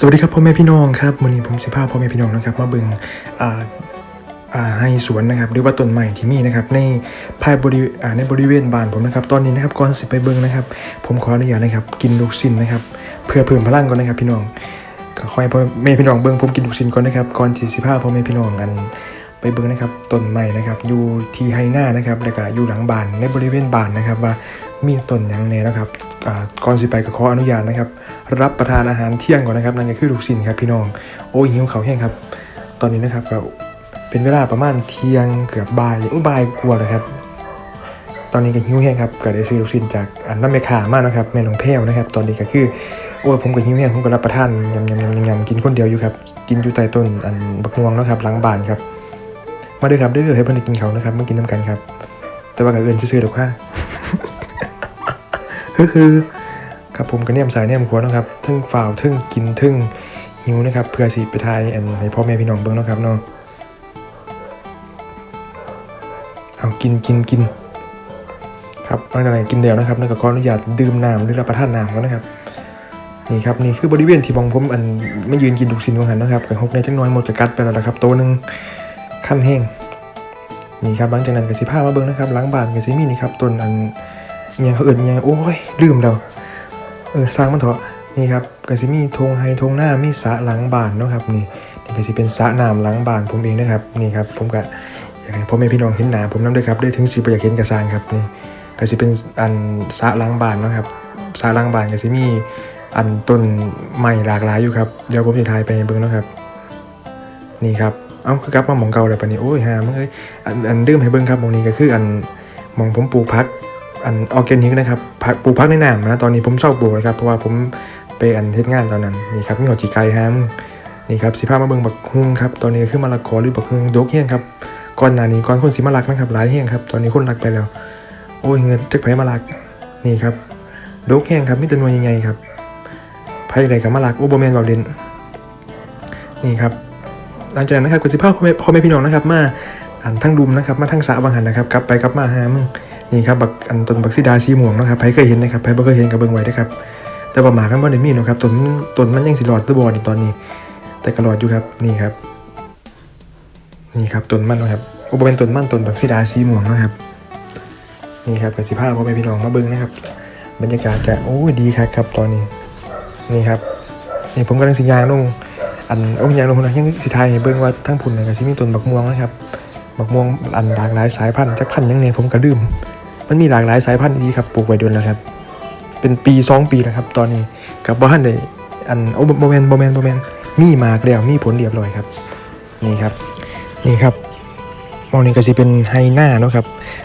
สวัสดีครับพ่อแม่พี่น้องครับวันนี้ผมสิพาพ่อแม่พี่น้องนะครับมาเบิ่งให้สวนนะครับหรือว่าต้นใหม่ที่มีนะครับในภายบริในบริเวณบ้านผมนะครับ ตอนนี้นะครับก่อนสิไปเบิ่งนะครับ ผมขออนุญาตนะครับ กินลูกชิ้นนะครับ เพื่อเพิ่มพลังก่อนนะครับพี่น้องก็ขอให้พ่อแม่พี่น้องเบิ่งผมกินลูกชิ้นก่อนนะครับก่อนที่สิพาพ่อแม่พี่น้องกัน ไปเบิ่งนะครับต้นใหม่นะครับอยู่ที่ไฮหน้านะครับแล้วก็อยู่หลังบ้านในบริเวณบ้านนะครับ ว่ามีต้นหยังแน่นะครับก่อนสิไปก็ขออนุญาตนะครับ รับประทานอาหารเที่ยงก่อนนะครับนั่นก็คือลูกชิ้นครับพี่น้องโอ้ยหิวเขาแห้งครับ ตอนนี้นะครับก็เป็นเวลาประมาณเที่ยงเกือบบ่ายอุ้บ่ายกลัวเลยครับ ตอนนี้ก็หิวแห้งครับก็ได้ซื้อลูกชิ้นจากอันน้ำเมคามากนะครับแม่น้องแพ้วนะครับ ตอนนี้ก็คือโอ้ยผมก็หิวแห้งผมก็รับประทานยำยำยำยำยำกินคนเดียวอยู่ครับกินอยู่ใต้ต้นอันบักม่วงนะครับหลังบ้านครับ มาด้อครับเด้อให้เพื่อนกินเขานะครับมากินน้ำกันครับ แต่ว่าก็เอินซื่อๆหรอกค่ะฮือครับผมก็เนี่ยมสายเนี่ยมขวนะครับทึ่งฝ่าวทึ่งกินทึ่งหิวนะครับเพื่อสิไปทายอันให้พ่อแม่พี่น้องเบิ่งนะครับเนาะเอากินกินกินครับหลังจากนั้นกินเดียวนะครับแล้วก็ขออนุญาตดื่มน้ำหรือรับประทานน้ำก่อนนะครับนี่ครับนี่คือบริเวณที่มองผมอันไม่ยืนกินลูกชิ้นว่าหันนะครับกับฮกในจังน้อยหมดกระกัดไปแล้วนะครับตัวหนึ่ง ขั้นแห้งนี่ครับหลังจากนั้นก็สิพามาเบิ่งนะครับหล้างบานก็สิมีนี่ครับต้นอันอิหยังเขาเอิ้นอิหยังโอ้ยลืมแล้วเออสร้างมันเถอะนี่ครับก็สิมีธงไฮธงหน้ามีสระหลังบานเนาะครับนี่นี่ก็สิเป็นสระน้ำหลังบานผมเองนะครับนี่ครับผมก็อยากให้พ่อแม่พี่น้องเห็นหน้าผมน้ำด้วยครับได้ถึงสิบอยากเห็นกระซางครับนี่ก็สิเป็นอันสระหลังบานเนาะครับสระหลังบานก็สิมีอันต้นใหม่หลากหลายอยู่ครับเดี๋ยวผมจะถ่ายไปเบิ่งเนาะครับนี่ครับ อ้าคือกลับมาหมองเก่าเลยปะนี่โอ้ยฮามึงเอ้ยอันอันเดิมให้เบิ่งครับมองนี้ก็คืออันมองผมปลูกพักอันออร์แกนิกนะครับปลูกพักในน้ำนะตอนนี้ผมเศร้าปลูกนะครับเพราะว่าผมไปอันเทศงานตอนนั้นนี่ครับมีหัวจีไก่ฮามนี่ครับสิพามาเบิ่งบักฮุงครับตอนนี้คือมะละกอหรือบักฮุงดกแห้งครับก่อนหน้านี้ก่อนคนสิมาลักนะครับหลายแห้งครับตอนนี้คนลักไปแล้ว โอ้ยเงินจักไผมาลักนี่ครับดกแห้งครับมีแต่หน่วยใหญ่ๆครับไผใดกับมาลักโอ้บ่แมนเว้าเล่นนี่ครับ หลังจากนั้นนะครับก็สิพาพ่อแม่พ่อแม่พี่น้องนะครับ มาอันทั้งดุมนะครับ มาทั้งสระบางหันนะครับกลับไปกลับมาหามึงนี่ครับบักอันต้นบักซิดาสีม่วงนะครับใครเคยเห็นนะครับใครบ่เคยเห็นกับเบิ่งไว้นะครับแต่ว่าหมากันบ่ได้มีนะครับต้นต้นมันยังสิหลอดซะบ่นี่ตอนนี้ แต่ก็หลอดอยู่ครับนี่ครับ นี่ครับต้นมันนะครับอ้บ่เป็นต้นมันต้นบักซิดาสีม่วงนะครับนี่ครับก็สิพาพ่อแม่พี่น้องมาเบิ่งนะครับ บรรยากาศจะโอ้ดีครับครับตอนนี้นี่ครับนี่ผมกำลังสิยางลง อันโอ้ยยางลงนะยังสิทยให้เบิ่งว่าทั้งพุ่นน่ยก็สิมีต้นบักม่วงนะครับบักม่วงอันหลากหลายสายพันธุ์จักพันธุ์ยังเนี่ยผมก็ลืมมันมีหลากหลายสายพันธุ์ดีครับปลูกไว้เดือนแล้วครับ เป็นปีสองปีแล้วครับ ตอนนี้กับบ้านได้อันโอ้โมแมนโมแมนโมแมนมีมากแล้วมีผลเรียบร้อยครับ นี่ครับ นี่ครับ มองนี่ก็สิเป็นไฮหน้าเนาะครับ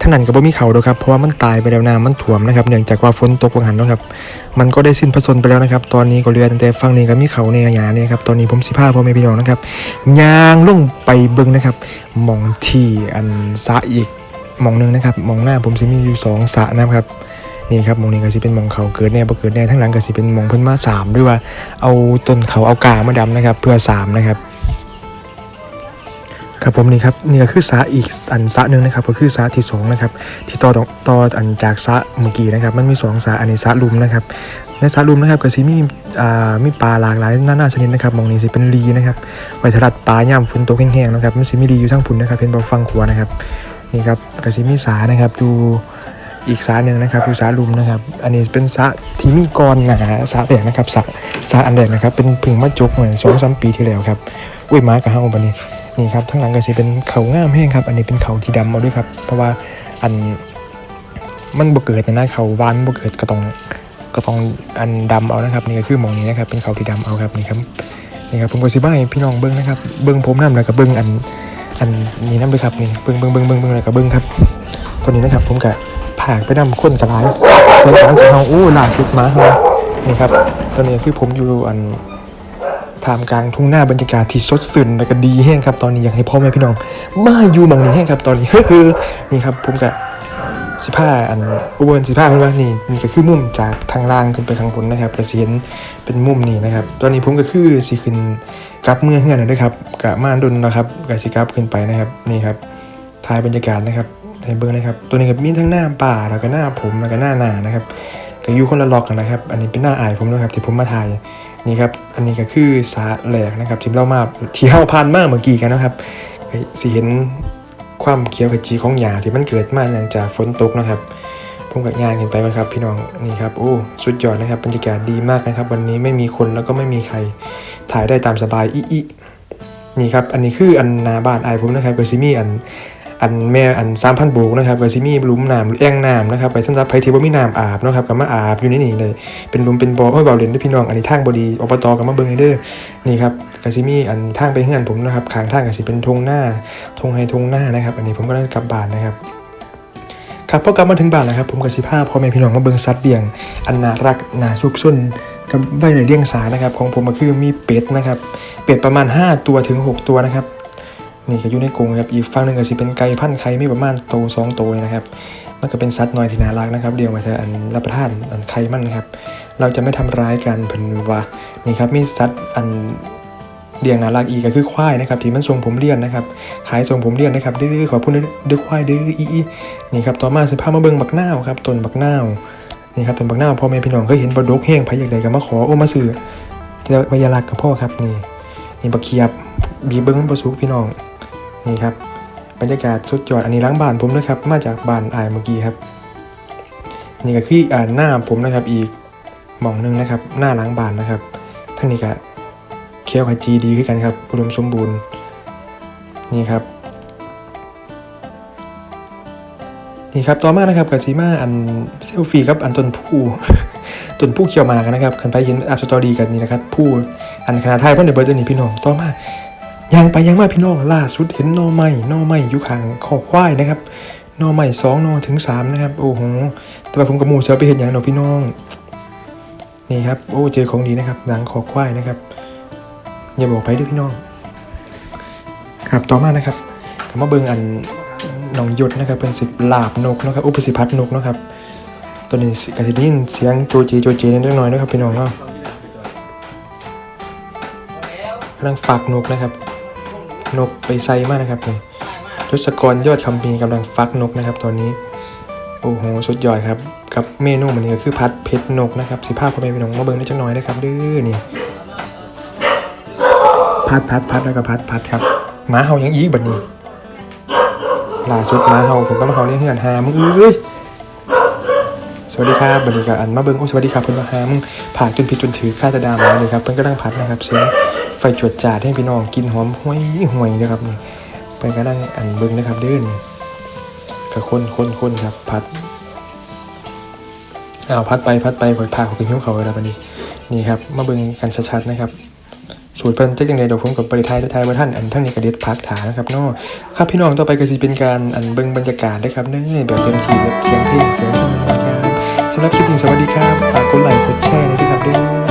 ท่านั้นก็บ่มีเขาดอกครับเพราะว่ามันตายไปแล้วน้ำมันถ่วมนะครับเนื่องจากว่าฝนตกวังหันเนาะครับมันก็ได้สิ้นพระชนม์ไปแล้วนะครับ ตอนนี้ก็เหลือตั้งแต่ฝั่งนี้ก็มีเขาในหยาเนี่ยครับตอนนี้ผมสิพาพ่อแม่พี่น้องนะครับยางลงไปเบิ่งนะครับมองที่อันสะอีกมองหนึงนะครับมองหน้าผมสิมีอยู่สองสะนะครับนี่ครับมองนี้ก็สิเป็นมองเขาเกิดแน่บ่เกิดแน่ทั้งหลังก็สิเป็นมองเพิ่นมาสามด้วยว่าเอาต้นเขาเอากามาดำนะครับ เพื่อสามนะครับ ครับผมนี่ครับนี่ก็คือสระอีกอันสะหนึ่งนะครับ ก็คือสระที่สองนะครับ ที่ต่อต่อต่ออันจากสะเมื่อกี้นะครับ มันมีสองสระอันนี้สะลุมนะครับ ในสะลุมนะครับก็สิมีอ่ามีปลาหลากหลายนานาชนิดนะครับมองนี้สิเป็นรีนะครับไว้สลัดปลาย่ำฝนตกแห้งๆนะครับมันสิมีรีอยู่ทั้งพุ่นนะครับเป็นบ่ฟังขัวนะครับนี่ครับก็สิมีสานะครับอยู่อีกสาหนึ่งนะครับอยู่สาลุมนะครับ อันนี้เป็นสะที่มีกรหนาสระแดงนะครับสระสระอันแดงนะครับ เป็นพึ่งมาจกเหมือนสองสามปีที่แล้วครับ อุ้ยมากับห้างบันนี้ นี่ครับทั้งหลังก็สิเป็นเขาง่ามแห้งครับ อันนี้เป็นเขาที่ดำเอาด้วยครับ เพราะว่าอันมันบ่เกิดนะนะเขาวานบ่เกิดก็ต้องก็ต้องอันดำเอานะครับนี่ก็คือมองนี้นะครับเป็นเขาที่ดำเอาครับนี่ครับนี่ครับผมก็สิบ้าพี่น้องเบิ้งนะครับเบิ้งผมน้ำแล้วก็เบิ้งอันอันนี้น้ำด้วยครับนี่เบิ้งเบิ้งเบิ้งเบิ้งเบิ้งแล้วก็เบิ้งครับตัวนี้นะครับผมก็ผ่านไปนำข้นกระไรใส่หางของเฮาโอ้หลาสุดหมาเฮานี่ครับตัวนี้คือผมอยู่อัน ท่ามกลางทุ่งหน้าบรรยากาศที่สดชื่นและก็ดีแห้งครับตอนนี้อยากให้พ่อแม่พี่น้องมาอยู่หมองนี้แห้งครับตอนนี้เฮ้อนี่ครับผมกับสิผ้าอันอุบลสิผ้าเป็นว่านี่นี่ก็คือมุมจากทางล่างขึ้นไปข้างบนนะครับกระเสียนเป็นมุมนี่นะครับ ตอนนี้ผมก็คือสิขึ้นกลับเมื่อเฮือนนะครับกะมานดุนนะครับกับสิกลับขึ้นไปนะครับนี่ครับถ่ายบรรยากาศนะครับให้เบิ้งนะครับ ตัวนี้ก็มีทั้งหน้าป่าแล้วก็หน้าผมแล้วก็หน้านานะครับก็อยู่คนละล็อกกันนะครับ อันนี้เป็นหน้าอายผมนะครับที่ผมมาถ่าย นี่ครับ อันนี้ก็คือสาแหลกนะครับที่เรามาที่เฮาผ่านมาเมื่อกี้กันนะครับสิเห็นความเขียวขจีของหญ้าที่มันเกิดมาหลังจากฝนตกนะครับผมกับยางเห็นไปไหมครับ พี่น้องนี่ครับโอ้สุดยอดนะครับบรรยากาศดีมากนะครับ วันนี้ไม่มีคนแล้วก็ไม่มีใครถ่ายได้ตามสบายอีอีนี่ครับอันนี้คืออันนาบ้านอายผมนะครับก็ซิมีอัน อันแม่อันสามพันโบกนะครับก็ซิมีหลุมน้ำหรือแอ่งน้ำนะครับไปสำหรับใครที่ว่มีน้ำอาบนะครับก็มาอาบอยู่ในนี่เลย เป็นหลุมเป็นบ่อโอ้ยเบาเล่นด้วยพี่น้องอันนี้ทางบดีอบตกับมาเบิ่งให้เด้อนี่ครับก็ซิมีอันทางไปเฮือนผมนะครับข้างทางก็สิเป็นทงหน้าทงไฮทงหน้านะครับอันนี้ผมก็ได้กลับบ้านนะครับครับพอกลับมาถึงบ้านแล้วครับผมกับสิภาพ่อแม่พี่น้องมาเบิ่งสัตว์เลี้ยง อันน่ารักน่าสุขสนกับไว้ในเลี้ยงสานะครับของผมก็คือมีเป็ดนะครับเป็ดประมาณ 5 ตัวถึง 6 ตัวนะครับ นี่ก็อยู่ในกรงครับอีกฝั่งหนึ่งก็สิเป็นไก่พันธุ์ไข่ไมีประมาณโตสองตัวนะครับมันก็เป็นสัตว์น้อยที่น่ารักนะครับเลี้ยงไว้แต่อันรับประทานอันไข่มันนะครับ เราจะไม่ทำร้ายกันเพิ่นว่านี่ครับมีสัตว์อันเลี้ยงน่ารักอีกก็คือควายนะครับที่มันทรงผมเลี้ยนนะครับขายทรงผมเลี้ยนนะครับดื้อขอพูดดื้อควายดื้ออีนี่ครับต่อมาสิพามาเบิ่งบักนาวครับต้นบักนาวนี่ครับต้นบักนาวพ่อแม่พี่น้องเคยเห็นบดกแห้งไผอยากได้ก็มาขอโอ้มาซื้อจะพยาลักษ์กับพ่อครับนี่นี่บักเขียบบีเบิ้งมันบ่สุกพี่น้อง นี่ครับบรรยากาศสุดยอดอันนี้ล้างบ้านผมนะครับ มาจากบ้านอายเมื่อกี้ครับ นี่ก็คืออ่าหน้าผมนะครับอีกมองหนึงนะครับ หน้าล้างบ้านนะครับทั้งนี้ก็เคี้ยวขจีดีขึ้นกันครับอุดมสมบูรณ์นี่ครับนี่ครับต่อมานะครับกับซีมาอันเซลฟี่ครับอันต้นผู้ต้นผู้เขียวมากนะครับคันไปเห็นอัพสตอรี่กันนี่นะครับผู้อันคณะไทยเพิ่นในเบิร์ดนี่พี่น้องต่อมา ยังไปยังมาพี่น้องล่าสุดเห็นนอไม้นอไม้อยู่ข้างคอควายนะครับนอไม้สองนอถึงสามนะครับ โอ้โหแต่ว่าผมกับหมูเสือไปเห็นอย่างนาะพี่น้อง นี่ครับ โอ้เจอของดีนะครับหนังคอควายนะครับอย่าบอกไปด้วยพี่น้อง ครับต่อมานะครับคำว่าเบิงอันหนองหยดนะครับเป็นสิบลาบนกนะครับอุปสิพัดนกนะครับตัวนี้กระสิได้ยินเสียงโจเจโจเจนิดหน่อยนะครับพี่น้องเนาะกำลังฝากนกนะครับ นกไปไซมากนะครับนี่ยศกรยอดคำพีร์กำลังฟักนกนะครับตอนนี้ โอ้โห สุดยอดครับ กับเมนูมันนี้ก็คือพัดเพชรนกนะครับสิภาพพ่อแม่พี่น้องมาเบิ่งได้จังน้อยนะครับเด้อนี่พัดพัดพัดแล้วก็พัดพัดครับหมาเห่ายังอีกบัดนี้ล่าสุดหมาเห่าผมก็มาเห่าเลี้ยงเหือนหามึงเอ้ยสวัสดีครับบัดนี้ก็อันมาเบิ้งโอ้สวัสดีครับเพิ่อนมาหามึงผ่าจนผิดจนถือข้าจะดามาเลยครับเพิ่นก็นั่งพัดนะครับเสียง ไฟจวดจาดให้พี่น้องกินหอมห้วยห่วยนะครับนี่เพิ่นก็นั่งอันเบิ้งนะครับเด้อนี่ก็คนคนคนครับพัดเอาพัดไปพัดไปเปิดพาเขาไปหิ้วเขาแล้วบัดนี้นี่ครับมาเบิ้งกันชัดๆนะครับสูตรเพิ่นจะยังไงเดี๋ยวผมกับบริไทยและไทยว่าท่านอันทั้งนี้กระเด็ดพักถานะครับเนาะครับพี่น้องต่อไปก็จะเป็นการอันเบิ่งบรรยากาศนะครับเนื่อแบบเต็มที่แบบเสียงเพลงเสียงธรรมดาครับสำหรับคลิปนี้สวัสดีครับฝากกดไลค์กดแชร์ด้วยนะครับเด้อ